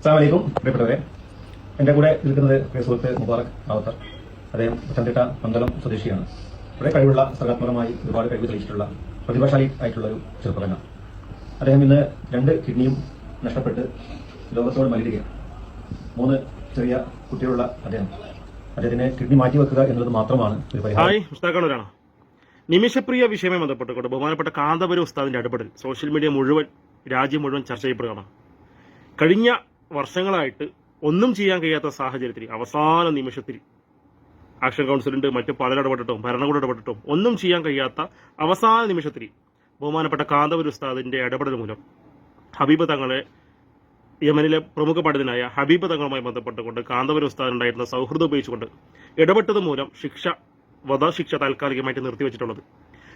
അസ്സാമലൈക്കും പ്രിയപ്പെട്ടവരെ. എന്റെ കൂടെ നിൽക്കുന്നത് സുഹൃത്ത് മുബാറക് റാവത്തർ അദ്ദേഹം പത്തനംതിട്ട പന്തളം സ്വദേശിയാണ്. വളരെ കഴിവുള്ള സർഗാത്മകമായി ഒരുപാട് കഴിവ് തെളിയിച്ചിട്ടുള്ള പ്രതിഭാശാലി ആയിട്ടുള്ള ഒരു ചെറുപ്പകനാണ് അദ്ദേഹം ഇന്ന് രണ്ട് കിഡ്നിയും നഷ്ടപ്പെട്ട് ലോകത്തോട് മലിടുകയാണ് മൂന്ന് ചെറിയ കുട്ടികളുള്ള അദ്ദേഹം. അദ്ദേഹത്തിന് കിഡ്നി മാറ്റിവെക്കുക എന്നത് മാത്രമാണ് ഒരു പരിഹാരം. നിമിഷപ്രിയ വിഷയവുമായി ബന്ധപ്പെട്ടുകൊണ്ട് ബഹുമാനപ്പെട്ട കാന്തപുരം ഉസ്താദിന്റെ ഇടപെടൽ സോഷ്യൽ മീഡിയ മുഴുവൻ രാജ്യം മുഴുവൻ ചർച്ച ചെയ്യപ്പെടുകയാണ്. കഴിഞ്ഞ വർഷങ്ങളായിട്ട് ഒന്നും ചെയ്യാൻ കഴിയാത്ത സാഹചര്യത്തിൽ അവസാന നിമിഷത്തിൽ ആക്ഷൻ കൗൺസിലുണ്ട് മറ്റു പലരും ഇടപെട്ടിട്ടും ഭരണകൂടം ഇടപെട്ടിട്ടും ഒന്നും ചെയ്യാൻ കഴിയാത്ത അവസാന നിമിഷത്തിൽ ബഹുമാനപ്പെട്ട കാന്തപുര ഉസ്താദിന്റെ ഇടപെടൽ മൂലം ഹബീബ് തങ്ങളെ യമനിലെ പ്രമുഖ പണ്ഡിതനായ ഹബീബ് തങ്ങളുമായി ബന്ധപ്പെട്ടുകൊണ്ട് കാന്തപുര ഉസ്താദിനുണ്ടായിരുന്ന സൗഹൃദം ഉപയോഗിച്ചുകൊണ്ട് ഇടപെട്ടത് മൂലം ശിക്ഷ വധശിക്ഷ താൽക്കാലികമായിട്ട് നിർത്തിവെച്ചിട്ടുള്ളത്.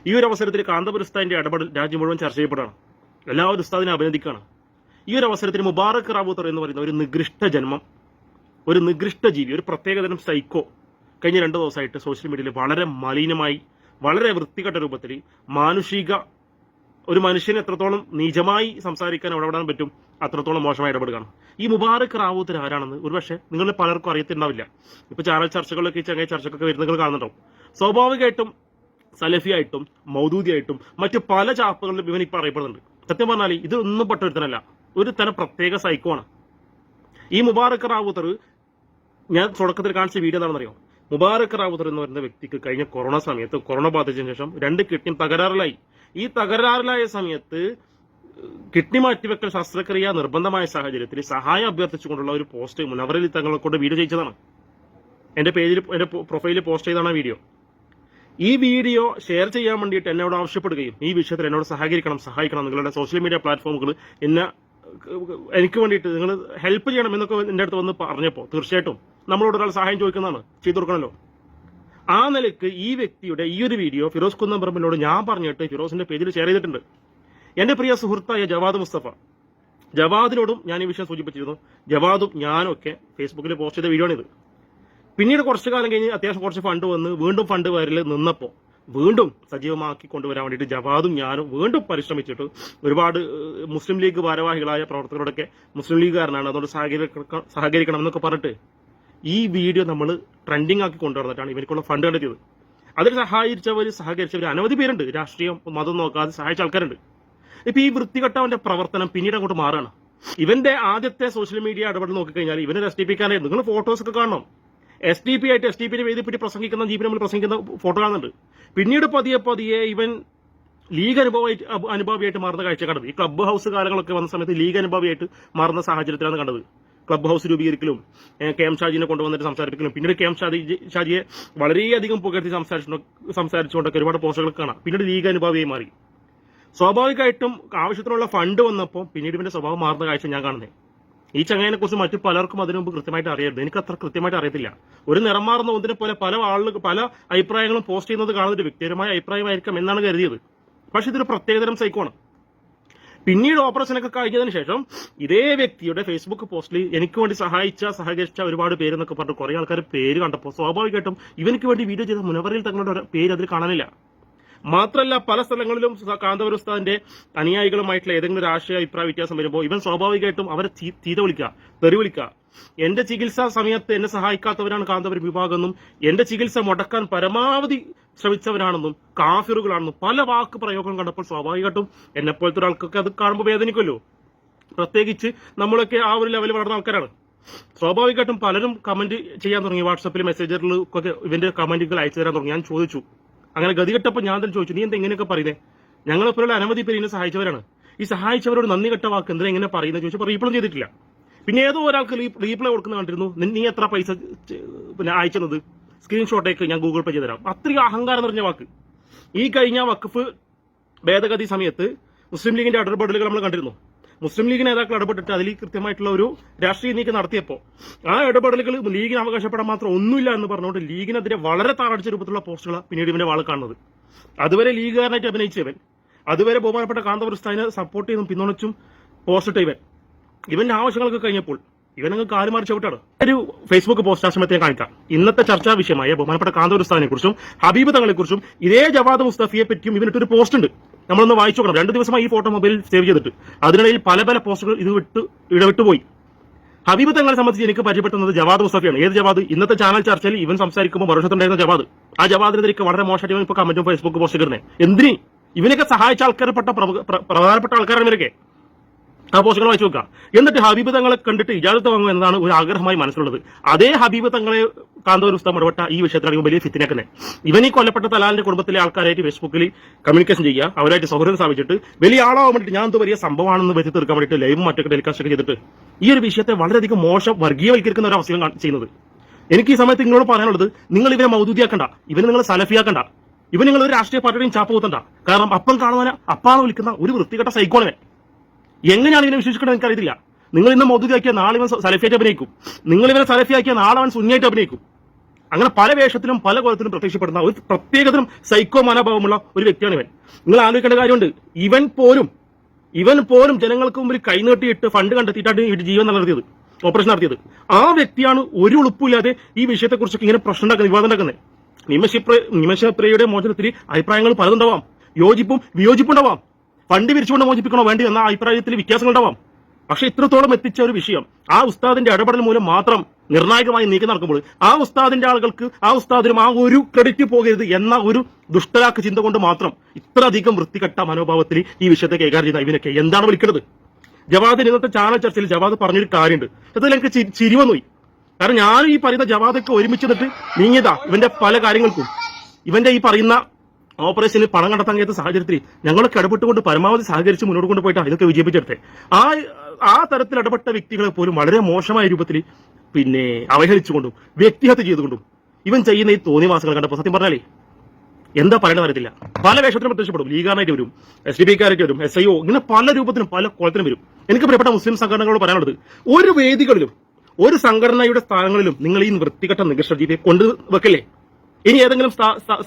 ഈ ഒരു അവസരത്തിൽ കാന്തപുര ഉസ്താദിന്റെ ഇടപെടൽ രാജ്യം മുഴുവൻ ചർച്ച ചെയ്യപ്പെടുകയാണ്. എല്ലാവരും ഉസ്താദിനെ അഭിനന്ദിക്കുകയാണ്. ഈ ഒരു അവസരത്തിൽ മുബാറക് റാബൂത്തർ എന്ന് പറയുന്ന ഒരു നികൃഷ്ട ജന്മം ഒരു നികൃഷ്ട ജീവി ഒരു പ്രത്യേകതരം സൈക്കോ കഴിഞ്ഞ രണ്ട് ദിവസമായിട്ട് സോഷ്യൽ മീഡിയയിൽ വളരെ മലിനമായി വളരെ വൃത്തികെട്ട രൂപത്തിൽ മാനുഷിക ഒരു മനുഷ്യനെ എത്രത്തോളം നിജമായി സംസാരിക്കാൻ ഇടപെടാൻ പറ്റും അത്രത്തോളം മോശമായി ഇടപെടുകയാണ്. ഈ മുബാറക് റാവൂത്തർ ആരാണെന്ന് ഒരുപക്ഷെ നിങ്ങൾ പലർക്കും അറിയത്തിണ്ടാവില്ല. ഇപ്പൊ ചാനൽ ചർച്ചകളിലൊക്കെ ചങ്ങായി ചർച്ചക്കൊക്കെ കാണുന്നുണ്ടോ നിങ്ങൾ കാണുന്നുണ്ടാവും. സ്വാഭാവികമായിട്ടും സലഫിയായിട്ടും മൗദൂദിയായിട്ടും മറ്റു പല ചാപ്പുകളിലും ഇവൻ ഇപ്പൊ അറിയപ്പെടുന്നുണ്ട്. സത്യം പറഞ്ഞാൽ ഇതൊന്നും പെട്ട ഒരുത്തനല്ല ഒരു തരം പ്രത്യേക സൈക്കോ ആണ്. ഈ മുബാറക് റാവൂത്തർ ഞാൻ തുടക്കത്തിൽ കാണിച്ച വീഡിയോ എന്താണെന്നറിയോ? മുബാറക് റാവുത്തർ എന്ന് പറയുന്ന വ്യക്തിക്ക് കഴിഞ്ഞ കൊറോണ സമയത്ത് കൊറോണ ബാധിച്ചതിന് ശേഷം രണ്ട് കിഡ്നി തകരാറിലായി. ഈ തകരാറിലായ സമയത്ത് കിഡ്നി മാറ്റിവെക്കൽ ശസ്ത്രക്രിയ നിർബന്ധമായ സാഹചര്യത്തിൽ സഹായം അഭ്യർത്ഥിച്ചുകൊണ്ടുള്ള ഒരു പോസ്റ്റ് മുനവറിൽ തങ്ങളെ കൊണ്ട് വീഡിയോ ചെയ്യിച്ചതാണ്. എന്റെ പേജിൽ എന്റെ പ്രൊഫൈലിൽ പോസ്റ്റ് ചെയ്താണ് ആ വീഡിയോ ഈ വീഡിയോ ഷെയർ ചെയ്യാൻ വേണ്ടിയിട്ട് എന്നോട് ആവശ്യപ്പെടുകയും ഈ വിഷയത്തിൽ എന്നോട് സഹകരിക്കണം സഹായിക്കണം നിങ്ങളുടെ സോഷ്യൽ മീഡിയ പ്ലാറ്റ്ഫോമുകൾ എന്നെ എനിക്ക് വേണ്ടിയിട്ട് നിങ്ങൾ ഹെൽപ്പ് ചെയ്യണം എന്നൊക്കെ എന്റെ അടുത്ത് വന്ന് പറഞ്ഞപ്പോൾ തീർച്ചയായിട്ടും നമ്മളോട് ഒരാൾ സഹായം ചോദിക്കുന്നതാണ്. ചെയ്തു കൊടുക്കണമല്ലോ ആ നിലയ്ക്ക് ഈ വ്യക്തിയുടെ ഈ ഒരു വീഡിയോ ഫിറോസ് കുന്നംപറമ്പിനോട് ഞാൻ പറഞ്ഞിട്ട് ഫിറോസിന്റെ പേജിൽ ഷെയർ ചെയ്തിട്ടുണ്ട്. എന്റെ പ്രിയ സുഹൃത്തായ ജവാദ് മുസ്തഫ. ജവാദിനോടും ഞാൻ ഈ വിഷയം സൂചിപ്പിച്ചിരുന്നു. ജവാദും ഞാനും ഒക്കെ ഫേസ്ബുക്കിൽ പോസ്റ്റ് ചെയ്ത വീഡിയോ ആണിത്. പിന്നീട് കുറച്ചു കാലം കഴിഞ്ഞ് അത്യാവശ്യം കുറച്ച് ഫണ്ട് വന്ന് വീണ്ടും ഫണ്ട് വരൽ നിന്നപ്പോൾ വീണ്ടും സജീവമാക്കി കൊണ്ടുവരാൻ വേണ്ടിയിട്ട് ജവാദും ഞാനും വീണ്ടും പരിശ്രമിച്ചിട്ട് ഒരുപാട് മുസ്ലിം ലീഗ് ഭാരവാഹികളായ പ്രവർത്തകരോടൊക്കെ മുസ്ലിം ലീഗുകാരനാണ്. അതുകൊണ്ട് സഹകരിക്കണം സഹകരിക്കണം എന്നൊക്കെ പറഞ്ഞിട്ട് ഈ വീഡിയോ നമ്മൾ ട്രെൻഡിങ് ആക്കി കൊണ്ടുവന്നിട്ടാണ് ഇവർക്കുള്ള ഫണ്ട് കണ്ടെത്തിയത്. അതിൽ സഹായിച്ചവർ സഹകരിച്ചവർ അനവധി പേരുണ്ട്. രാഷ്ട്രീയം മതം നോക്കാതെ സഹായിച്ച ആൾക്കാരുണ്ട്. ഇപ്പൊ ഈ വൃത്തികെട്ടവന്റെ പ്രവർത്തനം പിന്നീട് അങ്ങോട്ട് മാറാണ്. ഇവന്റെ ആദ്യത്തെ സോഷ്യൽ മീഡിയ ഇടപെടൽ നോക്കിക്കഴിഞ്ഞാൽ ഇവനെ രസിപ്പിക്കാനായി നിങ്ങൾ ഫോട്ടോസ് ഒക്കെ കാണണം. എസ് ഡി പി ആയിട്ട് എസ് ഡി പിനെ വേദിപ്പിട്ട് പ്രസംഗിക്കുന്ന ജീപ്പിനെ നമ്മൾ പ്രസംഗിക്കുന്ന ഫോട്ടോ കാണുന്നുണ്ട്. പിന്നീട് പതിയെ പതിയെ ഇവൻ ലീഗ് അനുഭവമായിട്ട് അനുഭാവിയായിട്ട് മാറുന്ന കാഴ്ച കണ്ടത് ഈ ക്ലബ്ബ് ഹൗസ് കാലങ്ങളൊക്കെ വന്ന സമയത്ത് ലീഗ് അനുഭാവിയായിട്ട് മാറുന്ന സാഹചര്യത്തിലാണ് കണ്ടത്. ക്ലബ് ഹൗസ് രൂപീകരിക്കലും കെ എം ഷാജിനെ കൊണ്ടുവന്നിട്ട് സംസാരിപ്പിക്കലും പിന്നീട് കെ എം ഷാജി ഷാജിയെ വളരെയധികം പുകഴ്ത്തി സംസാരിച്ചു സംസാരിച്ചുകൊണ്ടൊക്കെ ഒരുപാട് പോസ്റ്റുകൾ കാണാം. പിന്നീട് ലീഗ് അനുഭാവിയായി മാറി. സ്വാഭാവികമായിട്ടും ആവശ്യത്തിനുള്ള ഫണ്ട് വന്നപ്പോൾ പിന്നീട് ഇവന്റെ സ്വഭാവം മാറുന്ന കാഴ്ച ഞാൻ കാണുന്നത് ഈ ചങ്ങായിനെ കുറിച്ച് മറ്റു പലർക്കും അതിനു മുമ്പ് കൃത്യമായിട്ട് അറിയരുത്. എനിക്ക് അത്ര കൃത്യമായിട്ട് അറിയത്തില്ല. ഒരു നിറം മാറുന്ന ഒന്നിനെ പോലെ പല ആളുകൾ പല അഭിപ്രായങ്ങളും പോസ്റ്റ് ചെയ്യുന്നത് കാണുന്ന ഒരു വ്യക്തിപരമായ അഭിപ്രായമായിരിക്കാം എന്നാണ് കരുതിയത്. പക്ഷെ ഇതൊരു പ്രത്യേകതരം സൈക്കോണ്. പിന്നീട് ഓപ്പറേഷൻ ഒക്കെ കഴിഞ്ഞതിന് ശേഷം ഇതേ വ്യക്തിയുടെ ഫേസ്ബുക്ക് പോസ്റ്റിൽ എനിക്ക് വേണ്ടി സഹായിച്ച സഹകരിച്ച ഒരുപാട് പേര് എന്നൊക്കെ പറഞ്ഞു കുറെ ആൾക്കാർ പേര് കണ്ടപ്പോൾ സ്വാഭാവികമായിട്ടും ഇവനക്ക് വേണ്ടി വീഡിയോ ചെയ്ത മുനവറിൽ തങ്ങളുടെ പേര് അതിൽ കാണാനില്ല. മാത്രമല്ല പല സ്ഥലങ്ങളിലും കാന്തപുര ഉസ്താദിന്റെ അനുയായികളുമായിട്ടുള്ള ഏതെങ്കിലും ഒരു ആശയ അഭിപ്രായ വ്യത്യാസം വരുമ്പോൾ ഇവൻ സ്വാഭാവികമായിട്ടും അവരെ തീത വിളിക്കുക തെറി വിളിക്കുക. എന്റെ ചികിത്സാ സമയത്ത് എന്നെ സഹായിക്കാത്തവരാണ് കാന്തപുരം വിഭാഗം എന്നും എന്റെ ചികിത്സ മുടക്കാൻ പരമാവധി ശ്രമിച്ചവരാണെന്നും കാഫിറുകളാണെന്നും പല വാക്ക് പ്രയോഗം കണ്ടപ്പോൾ സ്വാഭാവികമായിട്ടും എന്നെപ്പോലത്തെ ഒരാൾക്കൊക്കെ അത് കാണുമ്പോൾ വേദനിക്കുമല്ലോ. പ്രത്യേകിച്ച് നമ്മളൊക്കെ ആ ഒരു ലെവലിൽ വളർന്ന ആൾക്കാരാണ്. സ്വാഭാവികമായിട്ടും പലരും കമന്റ് ചെയ്യാൻ തുടങ്ങി. വാട്സപ്പിൽ മെസ്സേജറിൽ ഒക്കെ ഇവന്റെ കമന്റുകൾ അയച്ചു തരാൻ തുടങ്ങി. ഞാൻ ചോദിച്ചു. അങ്ങനെ ഗതികെട്ടപ്പോൾ ഞാൻ തന്നെ ചോദിച്ചു നീ എന്താ ഇങ്ങനെയൊക്കെ പറയുന്നത് പോലെ അനവധി പേര് ഇതിനെ സഹായിച്ചവരാണ്. ഈ സഹായിച്ചവരോട് നന്ദി കെട്ട വാക്ക് എന്തിനാ ഇങ്ങനെ പറയുന്നത് ചോദിച്ചപ്പോൾ റീപ്ലൈ ചെയ്തിട്ടില്ല. പിന്നെ ഏതോ ഒരാൾക്ക് റീപ്ലൈ കൊടുക്കുന്ന കണ്ടിരുന്നു. നീ എത്ര പൈസ പിന്നെ അയച്ചത്? സ്ക്രീൻഷോട്ടേക്ക് ഞാൻ ഗൂഗിൾ പേ ചെയ്ത് തരാം അത്രയും അഹങ്കാരം നിറഞ്ഞ വാക്ക്. ഈ കഴിഞ്ഞ വഖഫ് ഭേദഗതി സമയത്ത് മുസ്ലിം ലീഗിന്റെ ഇടപെടലുകൾ നമ്മൾ കണ്ടിരുന്നു. മുസ്ലിം ലീഗ് നേതാക്കൾ ഇടപെട്ടിട്ട് അതിൽ കൃത്യമായിട്ടുള്ള ഒരു രാഷ്ട്രീയ നീക്കം നടത്തിയപ്പോൾ ആ ഇടപെടലുകൾ ലീഗിന് അവകാശപ്പെടാൻ മാത്രം ഒന്നുമില്ല എന്ന് പറഞ്ഞുകൊണ്ട് ലീഗിനെതിരെ വളരെ താറടിച്ച രൂപത്തിലുള്ള പോസ്റ്റുകൾ പിന്നീട് ഇവന്റെ വാൾ കാണുന്നത്. അതുവരെ ലീഗുകാരനായിട്ട് അഭിനയിച്ചവൻ അതുവരെ ബഹുമാനപ്പെട്ട കാന്തപുരസ്ഥാനെ സപ്പോർട്ട് ചെയ്തും പിന്തുണച്ചും പോസ്റ്റിട്ട് ഇവൻ. ഇവന്റെ ആവശ്യങ്ങളൊക്കെ കഴിഞ്ഞപ്പോൾ ഇവനങ്ങ് കാലുമാറി ചവിട്ടാണ് ഒരു ഫേസ്ബുക്ക് പോസ്റ്റ് ആ കാണിക്കാം. ഇന്നത്തെ ചർച്ചാ വിഷയമായ ബഹുമാനപ്പെട്ട കാന്തപുരസ്ഥാനെ കുറിച്ചും ഹബീബ് തങ്ങളെ കുറിച്ചും ഇതേ ജവാദ് മുസ്തഫിയെ പറ്റിയും ഇവനിട്ടൊരു പോസ്റ്റ് ഉണ്ട്. നമ്മളൊന്ന് വായിച്ചു നോക്കണം. രണ്ട് ദിവസമായി ഈ ഫോട്ടോ മൊബൈലിൽ സേവ് ചെയ്തിട്ട്. അതിനിടയിൽ പല പല പോസ്റ്റുകൾ ഇത് വിട്ട് ഇടവിട്ടുപോയി ഹബീബ് തങ്ങളെ സംബന്ധിച്ച് എനിക്ക് പരിചയപ്പെടുന്നത് ജവാദ് മുസ്തഫിയാണ്. ഏത് ജവാദ്? ഇന്നത്തെ ചാനൽ ചർച്ചയിൽ ഇവൻ സംസാരിക്കുമ്പോൾ മറുവശത്തുണ്ടായിരുന്ന ജവാദ്. ആ ജവാദിനെതിരെ വളരെ മോശമായിട്ട് ഇപ്പോൾ ഇപ്പൊ കമന്റും ഫേസ്ബുക്ക് പോസ്റ്റ് ഇടുന്നത് എന്തിന്? ഇവനൊക്കെ സഹായിച്ച ആൾക്കാരപ്പെട്ട പ്രധാനപ്പെട്ട ആൾക്കാരാണ് ഇവരൊക്കെ. ആ പോസ്റ്റുകൾ വായിച്ചു നോക്കുക. എന്നിട്ട് ഹബീബ് തങ്ങളെ കണ്ടിട്ട് ഇജാസത്ത് വാങ്ങുക എന്നതാണ് ഒരു ആഗ്രഹമായി മനസ്സിലുള്ളത്. അതേ ഹബീബ് തങ്ങളെ കാന്തൂർ ഉസ്താം ഇടപെട്ട ഈ വിഷയത്തിലാണ് വലിയ ഫിത്തിനാക്കുന്നത് ഇവൻ ഈ കൊല്ലപ്പെട്ട തലാലിന്റെ കുടുംബത്തിലെ ആൾക്കാരായിട്ട് ഫേസ്ബുക്കിൽ കമ്മ്യൂണിക്കേഷൻ ചെയ്യുക അവരായിട്ട് സൗഹൃദം സ്ഥാപിച്ചിട്ട് വലിയ ആളാവാൻ വേണ്ടിയിട്ട് ഞാൻ എന്ത് വലിയ സംഭവമാണെന്ന് വെച്ച് തീർക്കാൻ വേണ്ടിയിട്ട് ലൈവും മറ്റൊക്കെ ടെലികാസ്റ്റ് ഒക്കെ ചെയ്തിട്ട് ഈ ഒരു വിഷയത്തെ വളരെയധികം മോശം വർഗീയവൽക്കരിക്കുന്ന ഒരു അവസ്ഥയും കാ- ചെയ്യുന്നത്. എനിക്ക് ഈ സമയത്ത് നിങ്ങളോട് പറയാനുള്ളത് നിങ്ങൾ ഇവനെ മൗദൂദിയാക്കണ്ട ഇവനെ നിങ്ങൾ സലഫിയാക്കണ്ട ഇവൻ നിങ്ങൾ ഒരു രാഷ്ട്രീയ പാർട്ടിയുടെയും ചാപ്പ് കൂത്തണ്ട. കാരണം അപ്പം കാണുവാൻ അപ്പാന്ന് വിളിക്കുന്ന ഒരു വൃത്തികെട്ട സൈക്കോണവൻ എങ്ങനെയാണ് ഇവനെ വിശ്വസിക്കേണ്ടത് എനിക്കറിയില്ല നിങ്ങൾ ഇന്ന് മൗദൂദിയാക്കിയ നാളെ ഇവൻ സലഫിയായിട്ട് അഭിനയിക്കും. നിങ്ങൾ ഇവനെ സലഫിയാക്കിയ നാളെ അവൻ സുന്നിയായിട്ട് അഭിനയിക്കും. അങ്ങനെ പല വേഷത്തിലും പല കോലത്തിലും പ്രത്യക്ഷപ്പെടുന്ന ഒരു പ്രത്യേകതരം സൈക്കോ മനോഭാവമുള്ള ഒരു വ്യക്തിയാണ് ഇവൻ. നിങ്ങൾ ആലോചിക്കേണ്ട കാര്യമുണ്ട്. ഇവൻ പോലും ഇവൻ പോലും ജനങ്ങൾക്ക് മുമ്പിൽ കൈനീട്ടിയിട്ട് ഫണ്ട് കണ്ടെത്തിയിട്ടാണ് ഈ ജീവൻ നടത്തിയത് ഓപ്പറേഷൻ നടത്തിയത്. ആ വ്യക്തിയാണ് ഒരു ഉളുപ്പില്ലാതെ ഈ വിഷയത്തെക്കുറിച്ചൊക്കെ ഇങ്ങനെ പ്രശ്നം ഉണ്ടാക്കുന്നത് വിവാദം ഉണ്ടാക്കുന്നത്. നിമശപ്രിയ നിമശപ്രിയയുടെ മോചനത്തിൽ അഭിപ്രായങ്ങൾ പലതുണ്ടാവാം. യോജിപ്പും വിയോജിപ്പുണ്ടാവാം. ഫണ്ട് വിരിച്ചുകൊണ്ട് മോചിപ്പിക്കണോ വേണ്ടി എന്ന അഭിപ്രായത്തിൽ വ്യത്യാസങ്ങൾ ഉണ്ടാവാം പക്ഷെ ഇത്രത്തോളം എത്തിച്ച ഒരു വിഷയം ആ ഉസ്താദിന്റെ ഇടപെടൽ മൂലം മാത്രം നിർണായകമായി നീക്കം നടക്കുമ്പോൾ ആ ഉസ്താദിന്റെ ആളുകൾക്ക് ആ ഉസ്താദിനും ആ ഒരു ക്രെഡിറ്റ് പോകരുത് എന്ന ഒരു ദുഷ്ടലാക്ക് ചിന്ത കൊണ്ട് മാത്രം ഇത്രയധികം വൃത്തികെട്ട മനോഭാവത്തിൽ ഈ വിഷയത്തെ കൈകാര്യം ചെയ്യുന്ന ഇവനൊക്കെ. എന്താണ് വിളിക്കുന്നത്? ജവാദിന് ഇന്നത്തെ ചാനൽ ചർച്ചയിൽ ജവാദ് പറഞ്ഞൊരു കാര്യമുണ്ട്. അതിൽ എനിക്ക് ചിരി വന്നുപോയി. കാരണം ഞാൻ ഈ പറയുന്ന ജവാദൊക്കെ ഒരുമിച്ച് നിന്നിട്ട് നീങ്ങിയതാ ഇവന്റെ പല കാര്യങ്ങൾക്കും. ഇവന്റെ ഈ പറയുന്ന ഓപ്പറേഷനിൽ പണം കണ്ടെത്താൻ കഴിയാത്ത സാഹചര്യത്തിൽ ഞങ്ങളൊക്കെ ഇടപെട്ടുകൊണ്ട് പരമാവധി സഹകരിച്ച് മുന്നോട്ട് കൊണ്ടുപോയിട്ടാണ് ഇതൊക്കെ വിജയിപ്പിച്ചെടുത്തത്. ആ ആ തരത്തിൽ ഇടപെട്ട വ്യക്തികളെ പോലും വളരെ മോശമായ രൂപത്തിൽ പിന്നെ അവഹേളിച്ചുകൊണ്ടും വ്യക്തിഹത്യ ചെയ്തുകൊണ്ടും ഇവൻ ചെയ്യുന്ന ഈ തോന്നിവാസങ്ങൾ കണ്ടപ്പോൾ സത്യം പറഞ്ഞാലേ എന്താ പറയണമെന്ന് അറിയത്തില്ല. പല വേഷത്തിനും പ്രത്യക്ഷപ്പെടും. ലീഗാനായിട്ട് വരും എസ് ഡി പിക്കാരായിട്ട് വരും എസ് ഐ ഒ ഇങ്ങനെ പല രൂപത്തിലും പല കോളത്തിനും വരും. എനിക്ക് പ്രിയപ്പെട്ട മുസ്ലിം സംഘടനകളോട് പറയാനുള്ളത് ഒരു വേദികളിലും ഒരു സംഘടനയുടെ സ്ഥാനങ്ങളിലും നിങ്ങൾ ഈ വൃത്തികെട്ട നികർഷ കൊണ്ടു വെക്കല്ലേ? ഇനി ഏതെങ്കിലും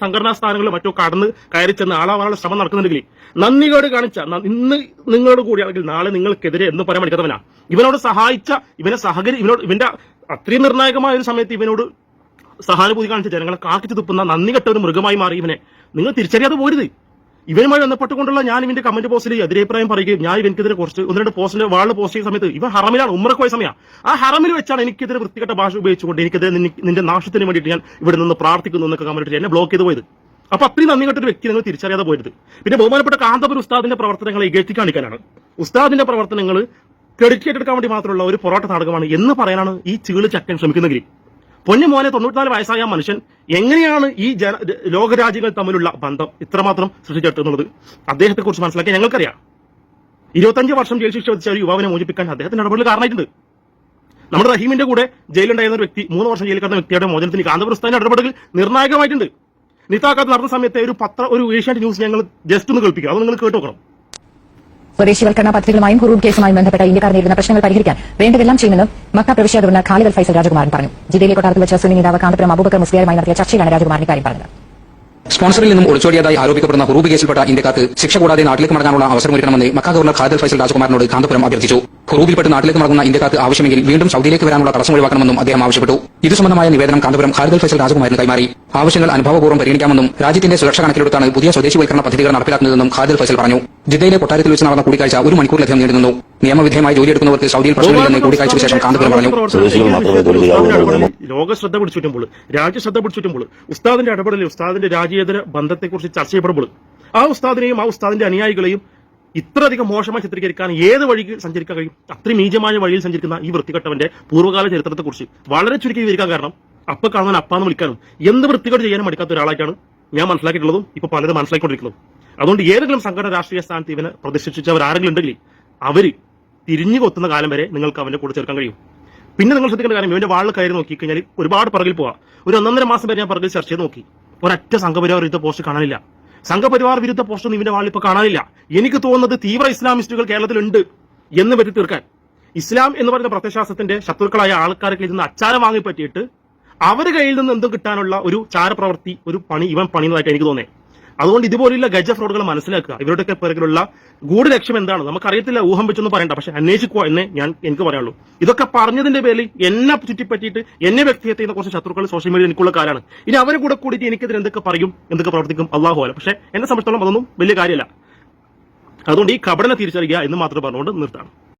സംഘടനാ സ്ഥാനങ്ങളിൽ മറ്റോ കടന്ന് കയറി ചെന്ന് ആളാവാനുള്ള ശ്രമം നടക്കുന്നുണ്ടെങ്കിൽ നന്ദികേട് കാണിച്ച ഇന്ന് നിങ്ങളോട് കൂടിയാണെങ്കിൽ നാളെ നിങ്ങൾക്കെതിരെ എന്ന് പറയാൻ പഠിക്കാത്തവനാ. ഇവനോട് സഹായിച്ച ഇവനെ സഹകരി ഇവനോട് ഇവന്റെ അത്രയും നിർണായകമായ ഒരു സമയത്ത് ഇവനോട് സഹാനുഭൂതി കാണിച്ച ജനങ്ങളെ കാക്കിച്ചു തുപ്പുന്ന നന്ദി കെട്ട ഒരു മൃഗമായി മാറി ഇവനെ. നിങ്ങൾ തിരിച്ചറിയാതെ പോരുത്. ഇവനുമായി ബന്ധപ്പെട്ടുകൊണ്ടുള്ള ഞാൻ ഇവന്റെ കമന്റ് പോസ്റ്റിൽ എതിരഭിപ്രായം പറയുകയും ഞാൻ ഇവനെതിരെ കുറച്ച് ഒന്ന് രണ്ട് പോസ്റ്റിന്റെ വാളിൽ പോസ്റ്റ് ചെയ്യുന്ന സമയത്ത് ഇവ ഹറമിലാണ് ഉമ്മറക്ക് പോയ സമയം. ആ ഹറമിൽ വെച്ചാണ് എനിക്കെതിരെ വൃത്തികെട്ട ഭാഷ ഉപയോഗിച്ചുകൊണ്ട് എനിക്കെതിരെ നിന്റെ നാശത്തിന് വേണ്ടിയിട്ട് ഞാൻ ഇവിടെ നിന്ന് പ്രാർത്ഥിക്കുന്നു എന്നൊക്കെ കമന്റ് എന്നെ ബ്ലോക്ക് ചെയ്ത് പോയത്. അപ്പൊ അത്രയും നന്ദി കെട്ടൊരു വ്യക്തി നിങ്ങൾ തിരിച്ചറിയാതെ പോയത് പിന്നെ ബഹുമാനപ്പെട്ട കാന്തപുര ഉസ്താദിന്റെ പ്രവർത്തനങ്ങളെ ഇകഴ്ത്തി കാണിക്കാനാണ്. ഉസ്താദിന്റെ പ്രവർത്തനങ്ങൾ ക്രെഡിറ്റ് എടുക്കാൻ വേണ്ടി മാത്രമുള്ള ഒരു പൊറോട്ട നാടകമാണ് എന്ന് പറയാനാണ് ഈ ചീൾ ചക്കൻ ശ്രമിക്കുന്നെങ്കിൽ പൊന്നു മോനെ തൊണ്ണൂറ്റിനാല് വയസ്സായ മനുഷ്യൻ എങ്ങനെയാണ് ഈ ജന ലോകരാജ്യങ്ങൾ തമ്മിലുള്ള ബന്ധം ഇത്രമാത്രം സൃഷ്ടിച്ചെടുത്തുന്നത് അദ്ദേഹത്തെ കുറിച്ച് മനസ്സിലാക്കി ഞങ്ങൾക്കറിയാം. ഇരുപത്തഞ്ച് വർഷം ജയിൽ ശിക്ഷ വിധിച്ച ഒരു യുവാവിനെ മോചിപ്പിക്കാൻ അദ്ദേഹത്തിന്റെ ഇടപെടൽ കാരണമായിട്ടുണ്ട്. നമ്മുടെ റഹീമിന്റെ കൂടെ ജയിലുണ്ടായിരുന്ന ഒരു വ്യക്തി മൂന്ന് വർഷം ജയിലിൽ കിടന്ന വ്യക്തിയുടെ മോചനത്തിന് കാന്തപുരസ്ഥാന്റെ ഇടപെടൽ നിർണായകമായിട്ടുണ്ട്. നിതാക്കാത്ത നടന്ന സമയത്തെ ഒരു പത്ര ഒരു ഏഷ്യാനെറ്റ് ന്യൂസ് ഞങ്ങൾ ജസ്റ്റ് ഒന്ന് കേൾപ്പിക്കുക അത് നിങ്ങൾ കേട്ടു നോക്കണം. സ്വദേശിവൽക്കരണ പദ്ധതികളുമായും ഹുറൂബ് കേസുമായും ബന്ധപ്പെട്ട ഇന്ത്യക്കാർ നേരിടുന്ന പ്രശ്നങ്ങൾ പരിഹരിക്കാൻ വേണ്ടതെല്ലാം ചെയ്യുമെന്ന് മക്ക പ്രവിശ്യ ഗവർണർ ഖാലിദ് ഫൈസൽ രാജകുമാരൻ പറഞ്ഞു. ജില്ലയിലെ കൊട്ടാരത്തിൽ വെച്ച സുനി നേതാവ് കാന്തപുരം അബൂബക്കർ മുസ്ലിയാരുമായി നടത്തിയ ചർച്ചയിലാണ് രാജകുമാരൻ ഇക്കാര്യം പറഞ്ഞത്. സ്പോൺസറിൽ നിന്നും ഒളിച്ചോടിയതായി ആരോപിക്കപ്പെടുന്ന ഹുറൂബ് കേസിൽപ്പെട്ട ഇന്ത്യക്കാർക്ക് ശിക്ഷ കൂടാതെ നാട്ടിലേക്ക് മടങ്ങാനുള്ള അവസരമൊരുക്കണമെന്ന് മക്ക ഗവർണർ ഖാദൽ ഫൈസൽ രാജകുമാരനോട് കാന്തപുരം അഭ്യർത്ഥിച്ചു. ഹുറൂബിൽപ്പെട്ട് നാട്ടിലേക്ക് മടങ്ങുന്ന ഇന്ത്യക്കാർക്ക് ആവശ്യമെങ്കിൽ വീണ്ടും സൗദിയിലേക്ക് വരാനുള്ള തടസ്സം ഒഴിവാക്കണമെന്നും അദ്ദേഹം ആവശ്യപ്പെട്ടു. ഇതുസംബന്ധമായ നിവേദനം കാന്തപുരം ഖാരിദൽ ഫൈസൽ രാജകുമാരന് കൈമാറി. ആവശ്യങ്ങൾ അനുഭവപൂർവം പരിഗണിക്കാമെന്നും രാജ്യത്തിന്റെ സുരക്ഷ കണക്കിലെടുത്താണ് പുതിയ സ്വദേശിവൽക്കരണ പദ്ധതികൾ നടപ്പിലാക്കുന്നതെന്നും ഖാദൽ ഫൈസൽ പറഞ്ഞു. ജിദ്ദയിലെ കൊട്ടാരത്തിൽ വെച്ച് നടന്ന കൂടിക്കാഴ്ച ഒരു മണിക്കൂറിലധികം നീണ്ടുനിന്നു. നിയമവിധേയമായി ജോലിയെടുക്കുന്നവർക്ക് സൗദിയിൽ പ്രശ്നമില്ലെന്ന് കൂടിക്കാഴ്ചയ്ക്ക് ശേഷം കാന്തപുരം പറഞ്ഞു. ലോക ശ്രദ്ധ പിടിച്ചുറ്റുമ്പോൾ രാജ്യശ്രദ്ധ പിടിച്ചുറ്റുമ്പോൾ ഉസ്താദിന്റെ ഇടപെടലിൽ ഉസ്താദിന്റെ രാജ്യേതര ബന്ധത്തെക്കുറിച്ച് ചർച്ച ചെയ്യപ്പെടുമ്പോൾ ആ ഉസ്താദിനെയും ആ ഉസ്താദിന്റെ അനുയായികളെയും ഇത്രയധികം മോശമായി ചിത്രീകരിക്കാൻ ഏത് വഴിക്ക് സഞ്ചരിക്കാൻ കഴിയും? അത്രയും നീചമായ വഴിയിൽ സഞ്ചരിക്കുന്ന ഈ വൃത്തികെട്ടവന്റെ പൂർവകാല ചരിത്രത്തെക്കുറിച്ച് വളരെ ചുരുക്കി വിവരിക്കാൻ കാരണം അപ്പ കാണാൻ അപ്പാന്ന് വിളിക്കാനും എന്ത് വൃത്തികേട് ചെയ്യാനും മടിക്കാത്ത ഒരാളായിട്ടാണ് ഞാൻ മനസ്സിലാക്കിയിട്ടുള്ളതും ഇപ്പൊ പലരും മനസ്സിലാക്കിക്കൊണ്ടിരിക്കുന്നതും അതുകൊണ്ട് ഏതെങ്കിലും സംഘടന രാഷ്ട്രീയ സ്ഥാനത്ത് ഇവനെ പ്രതിഷ്ഠിച്ചവർ ആരെങ്കിലും ഉണ്ടെങ്കിൽ അവർ തിരിഞ്ഞു കൊത്തുന്ന കാലം വരെ നിങ്ങൾക്ക് അവന്റെ കൂടെ ചേർക്കാൻ കഴിയും. പിന്നെ നിങ്ങൾ ശ്രദ്ധിക്കേണ്ട കാര്യം ഇവന്റെ വാളിൽ കയറി നോക്കി കഴിഞ്ഞാൽ ഒരുപാട് പിറകിൽ പോവാ. ഒരു ഒന്നൊന്നര മാസം വരെ ഞാൻ പിറകിൽ ചർച്ച ചെയ്ത് നോക്കി. ഒരൊറ്റ സംഘപരിവാർ ഇത് പോസ്റ്റ് കാണാനില്ല. സംഘപരിവാർ വിരുദ്ധ പോസ്റ്റ് ഒന്നും ഇവന്റെ വാളിൽ ഇപ്പൊ കാണാനില്ല. എനിക്ക് തോന്നുന്നത് തീവ്ര ഇസ്ലാമിസ്റ്റുകൾ കേരളത്തിലുണ്ട് എന്ന് വരുത്തി തീർക്കാൻ. ഇസ്ലാം എന്ന് പറയുന്ന പ്രത്യശാസ്ത്രത്തിന്റെ ശത്രുക്കളായ ആൾക്കാർക്ക് ഇരുന്ന് അച്ചാരം വാങ്ങിപ്പറ്റിയിട്ട് അവരുടെ കയ്യിൽ നിന്ന് എന്തും കിട്ടാനുള്ള ഒരു ചാരപ്രവൃത്തി ഒരു പണി ഇവൻ പണിയുന്നതായിട്ട് എനിക്ക് തോന്നേ അതുകൊണ്ട് ഇതുപോലുള്ള ഗജ ഫ്രോഡുകൾ മനസ്സിലാക്കുക. ഇവരുടെയൊക്കെ പിറകിലുള്ള ഗൂഢ ലക്ഷ്യം എന്താണ്? നമുക്കറിയത്തില്ല ഊഹം വെച്ചൊന്നും പറയണ്ട. പക്ഷെ അന്വേഷിക്കുക എന്ന് ഞാൻ എനിക്ക് പറയാനുള്ളൂ. ഇതൊക്കെ പറഞ്ഞതിന്റെ പേരിൽ എന്നെ ചുറ്റിപ്പറ്റിയിട്ട് എന്നെ വ്യക്തിയെ ചെയ്യുന്ന കുറച്ച് ശത്രുക്കൾ സോഷ്യൽ മീഡിയ എനിക്കുള്ള കാലാണ്. ഇനി അവരെ കൂടെ കൂടിയിട്ട് എനിക്കെതിരെ എന്തൊക്കെ പറയും എന്തൊക്കെ പ്രവർത്തിക്കും അള്ളാഹു അല്ല പക്ഷെ എന്നെ സംബന്ധിച്ചോളം അതൊന്നും വലിയ കാര്യമല്ല. അതുകൊണ്ട് ഈ കപടനെ തിരിച്ചറിയുക എന്ന് മാത്രം പറഞ്ഞുകൊണ്ട് നിർത്താണ്